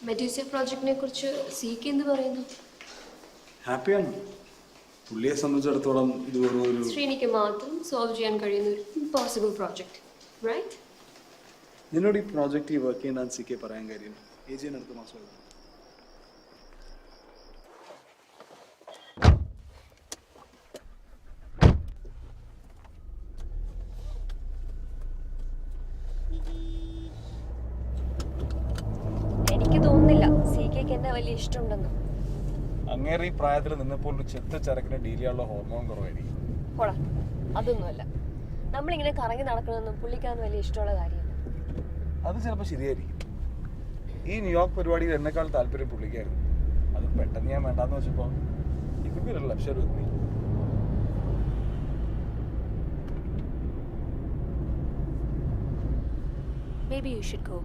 മെഡ്യൂസിയ പ്രോജക്റ്റിനെ കുറിച്ച് സീക്ക് എന്ത് പറയുന്നു? ഹാപ്പിയാണ് പുള്ളിയെ സംബന്ധിച്ചിടത്തോളം ഇത് വെറും ഒരു ശ്രീനിക്ക് മാത്രം സോൾവ് ചെയ്യാൻ കഴിയുന്ന ഒരു ഇമ്പോസിബിൾ പ്രോജക്റ്റ് റൈറ്റ് നിന്നോട് ഈ പ്രോജക്റ്റ് ഈ വർക്ക് ചെയ്യാൻ സി കെ പറയാൻ കാര്യം ഏജിയൻ അടുത്ത മാസം തോന്നുന്നില്ല. സി കെക്ക് എന്നെ വലിയ ഇഷ്ടമുണ്ടെന്ന്. അങ്ങേറെ ഈ പ്രായത്തിൽ നിന്നപ്പോൾ ഒരു ചെത്ത ചരക്കുന്ന ഡീൽ ചെയ്യാനുള്ള ഹോർമോൺ കുറവായിരിക്കും. പോടാ അതൊന്നുമല്ല നമ്മളിങ്ങനെ കറങ്ങി നടക്കണമെന്നും പുള്ളിക്കാന്ന് വലിയ ഇഷ്ടമുള്ള കാര്യമില്ല. അത് ചിലപ്പോൾ ശരിയായിരിക്കും. ഈ ന്യൂയോർക്ക് പരിപാടിയിൽ എന്നെക്കാൾ താല്പര്യം പുള്ളിക്കായിരുന്നു. അത് പെട്ടെന്ന് ഞാൻ വേണ്ടാന്ന് വെച്ചപ്പോൾ ഇത് ഒരു ലക്ഷം രൂപ Maybe you should go.